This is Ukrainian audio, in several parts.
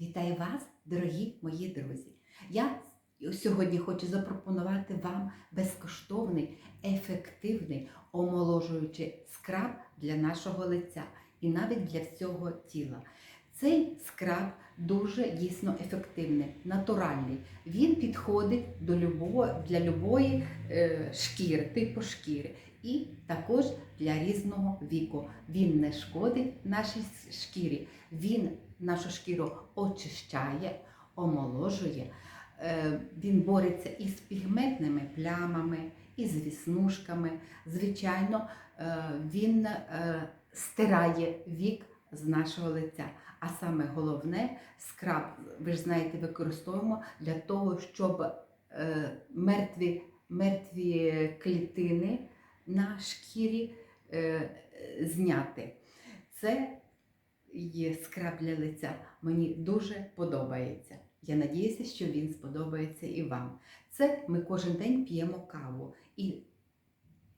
Вітаю вас, дорогі мої друзі! Я сьогодні хочу запропонувати вам безкоштовний, ефективний, омоложуючий скраб для нашого лиця і навіть для всього тіла. Цей скраб дуже дійсно ефективний, натуральний. Він підходить до любого, для любої е, шкіри, типу шкіри. І також для різного віку. Він не шкодить нашій шкірі. Він нашу шкіру очищає, омоложує. Е, Він бореться із пігментними плямами, із віснушками. Звичайно, е, він е, стирає вік з нашого лиця. А саме головне, скраб, ви ж знаєте, використовуємо для того, щоб мертві, мертві клітини на шкірі зняти. Це є скраб для лиця. Мені дуже подобається. Я надіюся, що він сподобається і вам. Це ми кожен день п'ємо каву. І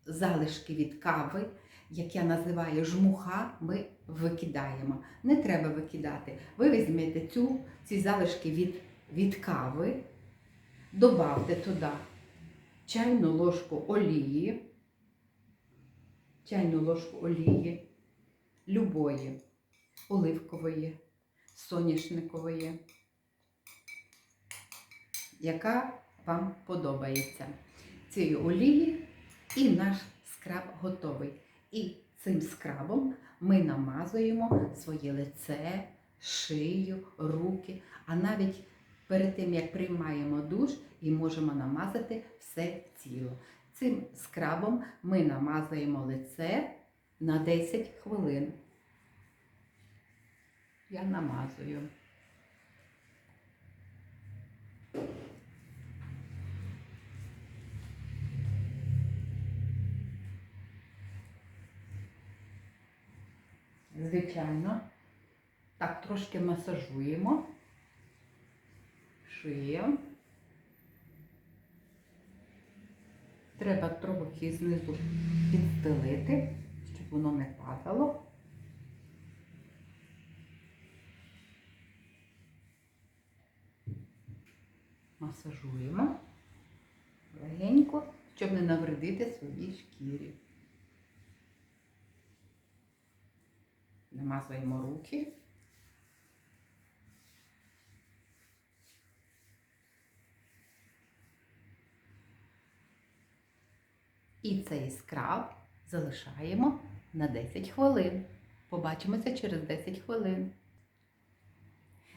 залишки від кави, як я називаю жмуха, ми викидаємо. Не треба викидати. Ви візьмете цю, ці залишки від, від кави, добавте туди чайну ложку олії, чайну ложку олії, любої, оливкової, соняшникової, яка вам подобається. Цієї олії і наш скраб готовий. І цим скрабом ми намазуємо своє лице, шию, руки, а навіть перед тим, як приймаємо душ, і можемо намазати все тіло. Цим скрабом ми намазуємо лице на 10 хвилин. Я намазую. Звичайно, так трошки масажуємо шию. Треба трохи знизу підстелити, щоб воно не падало. Масажуємо легенько, щоб не навредити своїй шкірі. Намазуємо руки. І цей скраб залишаємо на 10 хвилин. Побачимося через 10 хвилин.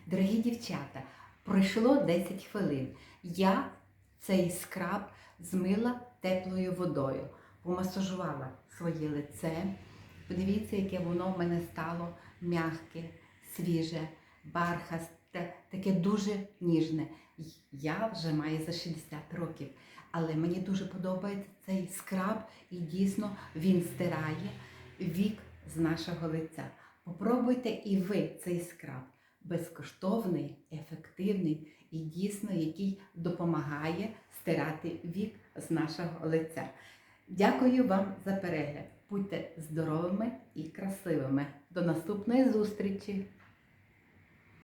Дорогі дівчата, пройшло 10 хвилин. Я цей скраб змила теплою водою, помасажувала своє лице. Подивіться, яке воно в мене стало м'яке, свіже, бархасте, таке дуже ніжне. Я вже маю за 60 років, але мені дуже подобається цей скраб, і дійсно він стирає вік з нашого лиця. Попробуйте і ви цей скраб. Безкоштовний, ефективний і дійсно, який допомагає стирати вік з нашого лиця. Дякую вам за перегляд. Будьте здоровими і красивими. До наступної зустрічі!